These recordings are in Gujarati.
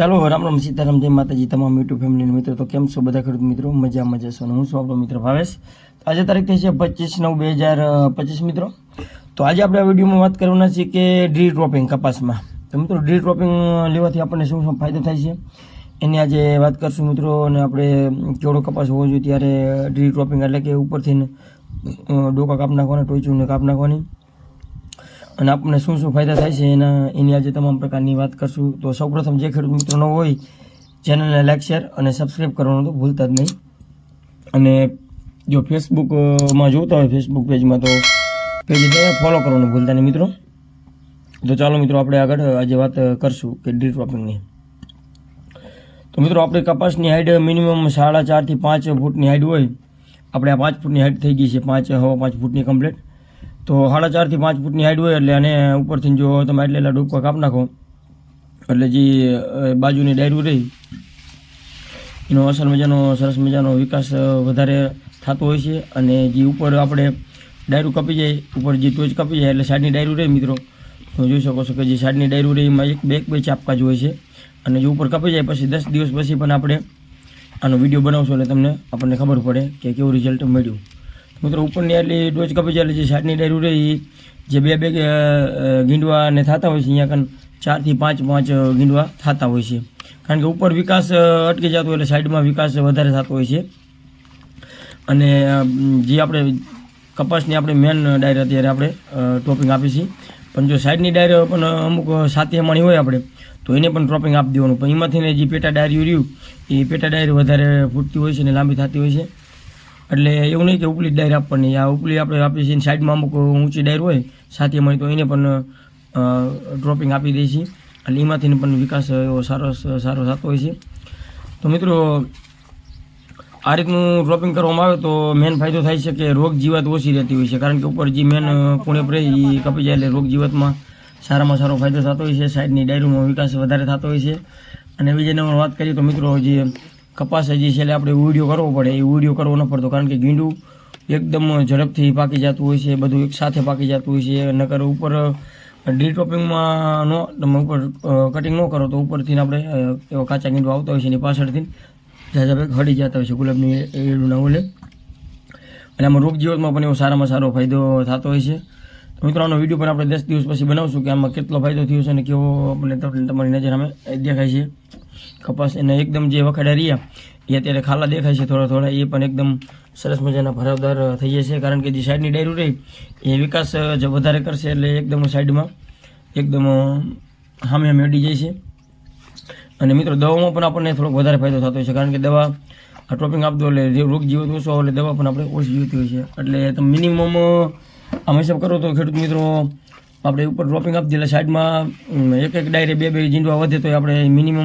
ચાલો રામ રામ સીતારામ જય માતાજી તમામ યુટ્યુબ ફેમિલીના મિત્રો તો કેમ છો બધા ખેડૂત મિત્રો? મજા મજા છો હું છું આપણો મિત્ર ભાવેશ. આજે તારીખ થઈ છે પચીસ નવ બે હજાર પચીસ મિત્રો. તો આજે આપણે આ વિડીયોમાં વાત કરવાના છીએ કે ડ્રી ડ્રોપિંગ કપાસમાં. તો મિત્રો ડ્રી ડ્રોપિંગ લેવાથી આપણને શું શું ફાયદો થાય છે? એની આજે વાત કરશું મિત્રો અને આપણે કેવડો કપાસ હોવો જોઈએ ત્યારે ડ્રી ડ્રોપિંગ એટલે કે ઉપરથી ને, ડોકા કાપ નાખવાના ટોચુને કાપ નાખવાની. અને આપણને શું શું ફાયદા થાય છે એના, એની આજે તમામ પ્રકારની વાત કરશું. તો સૌપ્રથમ જે ખેડૂત મિત્રો હોય, ચેનલને લાઈક શેર અને સબસ્ક્રાઈબ કરવાનું તો ભૂલતા જ નહીં. અને જો ફેસબુકમાં જોતા હોય ફેસબુક પેજમાં તો પેજ ફોલો કરવાનું ભૂલતા નહીં મિત્રો. તો ચાલો મિત્રો આપણે આગળ આજે વાત કરશું કે ડી ડ્રોપિંગની તો મિત્રો આપણે કપાસની હાઈટ મિનિમમ સાડા ચારથી પાંચ ફૂટની હાઈટ હોય. આપણે આ પાંચ ફૂટની હાઈટ થઈ ગઈ છે, પાંચ, હવા પાંચ ફૂટની કમ્પ્લીટ તો સાડા ચારથી પાંચ ફૂટની હાઈટ હોય એટલે અને ઉપરથી જો તમે એટલે એટલા ડૂબકા કાપ નાખો, એટલે જે બાજુની ડાયરું રહી, એનો અસલ મજાનો, સરસ મજાનો વિકાસ વધારે થતો હોય છે. અને જે ઉપર આપણે ડાયરું કપી જાય, ઉપર જે ટોચ કપી જાય, એટલે સાઈડની ડાયરું રહે મિત્રો. તો જોઈ શકો છો કે જે સાઈડની ડાયરું રહે, એમાં એક બે બે ચાપકા જ હોય છે. અને જો ઉપર કપી જાય, પછી દસ દિવસ પછી પણ આપણે આનો વીડિયો બનાવશો એટલે તમને આપણને ખબર પડે કે કેવું રિઝલ્ટ મળ્યું. મિત્રો ઉપરની આટલી ડોઝ કપી જાય જે સાઈડની ડાયરું રહી જે બે બે ગીંડવાને થતા હોય છે, અહીંયા કન ચારથી પાંચ પાંચ ગીંડવા થતા હોય છે. કારણ કે ઉપર વિકાસ અટકી જતો એટલે સાઈડમાં વિકાસ વધારે થતો હોય છે. અને જે આપણે કપાસની આપણે મેન ડાયર અત્યારે આપણે ટોપિંગ આપી છીએ પણ જો સાઈડની ડાયર પણ અમુક સાતી અમાણી હોય આપણે, તો એને પણ ટ્રોપિંગ આપી દેવાનું. પણ એમાંથી જે પેટા ડાયરી રહ્યું એ પેટા ડાયરી વધારે ફૂટતી હોય છે અને લાંબી થતી હોય છે. એટલે એવું નહીં કે ઉપલી ડાયર આપવાની. આ ઉપલી આપણે આપીએ છીએ સાઈડમાં અમુક ઊંચી ડાયર હોય, સાથી મળી તો એને પણ ડ્રોપિંગ આપી દઈએ છીએ એટલે એમાંથી પણ વિકાસ એવો સારો સારો થતો હોય છે. તો મિત્રો, આ રીતનું ડ્રોપિંગ કરવામાં આવે તો મેન ફાયદો થાય છે કે રોગ જીવાત ઓછી રહેતી હોય છે. કારણ કે ઉપર જે મેન પૂણે રહે એ કપી જાય એટલે રોગ જીવાતમાં સારામાં સારો ફાયદો થતો હોય છે. સાઈડની ડાયરીમાં વિકાસ વધારે થતો હોય છે. અને બીજા નંબર વાત કરીએ તો મિત્રો જે કપાસ જે છે એટલે આપણે વીડિયો કરવો પડે. એ વીડિયો કરવો ન પડતો કારણ કે ગીંડું એકદમ ઝડપથી પાકી જતું હોય છે, બધું એક સાથે પાકી જતું હોય છે. નકર ઉપર ડ્રી ટોપિંગમાં નો, તમે ઉપર કટિંગ ન કરો તો ઉપરથી આપણે એવા કાચા ગીંડું આવતા હોય છે એની પાછળથી ઝાઝા ભાગ હળી જતા હોય છે ગુલાબની એડું ઓલે. અને આમાં રોગ જીવતમાં પણ એવો સારામાં સારો ફાયદો થતો હોય છે. તો મિત્રો, આનો વીડિયો પણ આપણે દસ દિવસ પછી બનાવશું કે આમાં કેટલો ફાયદો થયો છે અને કેવો આપણે તમારી નજર અમે દેખાય છે. કપાસ એને એકદમ જે વખાડા રહ્યા, એ અત્યારે ખાલા દેખાય છે થોડા થોડા, એ પણ એકદમ સરસ મજાના ભરાવદાર થઈ જશે, કારણ કે જે સાઈડની ડાયરું રહી, એ વિકાસ જે વધારે કરશે એટલે એકદમ સાઈડમાં એકદમ સામે સામે અડી જાય છે અને મિત્રો, દવામાં પણ આપણને થોડોક વધારે ફાયદો થતો હોય છે, કારણ કે દવા ટ્રોપિંગ આપતો એટલે રોગ જીવત ઓછો એટલે દવા પણ આપણે ઓછી જીવતી હોય છે. એટલે તમે મિનિમમ આમ હિસાબ કરો તો ખેડૂત મિત્રો, આપણે ઉપર ડ્રોપિંગ આપી એટલે સાઈડમાં એક એક ડાયરે બે બે જીંડવા વધે તો આપણે મિનિમમ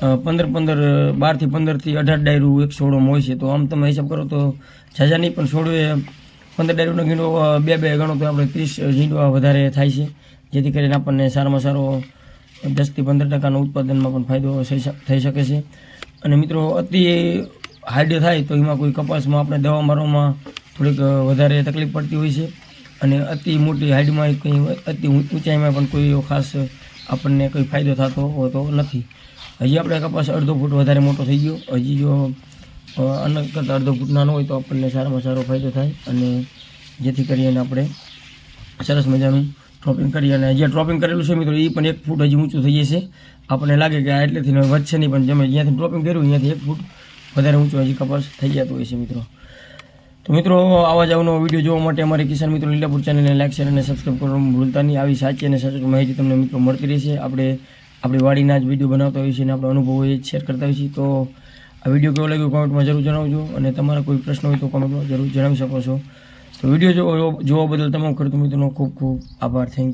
પંદર પંદર બારથી પંદરથી અઢાર ડાયરું એક સોળોમાં હોય છે. તો આમ તમે હિસાબ કરો તો નહીં પણ સોળો એ પંદર ડાયરોનો ગીંડો બે બે ગણો તો આપણે ત્રીસ ગીંડવા વધારે થાય છે. જેથી કરીને આપણને સારામાં સારો દસથી પંદર ટકાનો ઉત્પાદનમાં પણ ફાયદો થઈ શકે છે. અને મિત્રો, અતિ હાર્ડ થાય તો એમાં કોઈ કપાસમાં આપણે દવા મારવામાં થોડીક વધારે તકલીફ પડતી હોય છે. અને અતિ મોટી હાઈડમાં કંઈ અતિ ઊંચાઈમાં પણ કોઈ ખાસ આપણને કોઈ ફાયદો થતો હોતો નથી. હજી આપણે કપાસ અડધો ફૂટ વધારે મોટો થઈ ગયો. હજી જો અ, આના કરતાં અડધો ફૂટ નાનો હોય તો આપણને સારામાં સારો ફાયદો થાય અને જેથી કરીને આપણે સરસ મજાનું ટ્રોપિંગ કરીએ અને જે ટ્રોપિંગ કરેલું છે મિત્રો એ પણ એક ફૂટ હજી ઊંચું થઈ જશે. આપણને લાગે કે આ એટલેથી વધશે નહીં પણ જમે જ્યાંથી ડ્રોપિંગ કર્યું ત્યાંથી એક ફૂટ વધારે ઊંચું હજી કપાસ થઈ જતો હોય છે મિત્રો. તો મિત્રો આવા જ આવનો વીડિયો જોવા માટે અમારી કિસાન મિત્રો લીલાપુર ચેનલને લાઈક શેર અને સબસ્ક્રાઈબ કરવાનું ભૂલતા નહીં. આવી સાચી અને સચોટ માહિતી તમને મિત્રો મળતી રહેશે. આપણે આપણી વાડીના જ વીડિયો બનાવતા હોઈએ છીએ અને આપણો અનુભવ એ શેર કરતા હોઈએ છીએ. તો આ વીડિયો કેવો લાગ્યો કોમેન્ટમાં જરૂર જણાવજો અને તમારા કોઈ પ્રશ્ન હોય તો કોમેન્ટમાં જરૂર જણાવી શકો છો. તો વીડિયો જોવા બદલ તમામ ખેડૂત મિત્રોનો ખૂબ ખૂબ આભાર. થેન્ક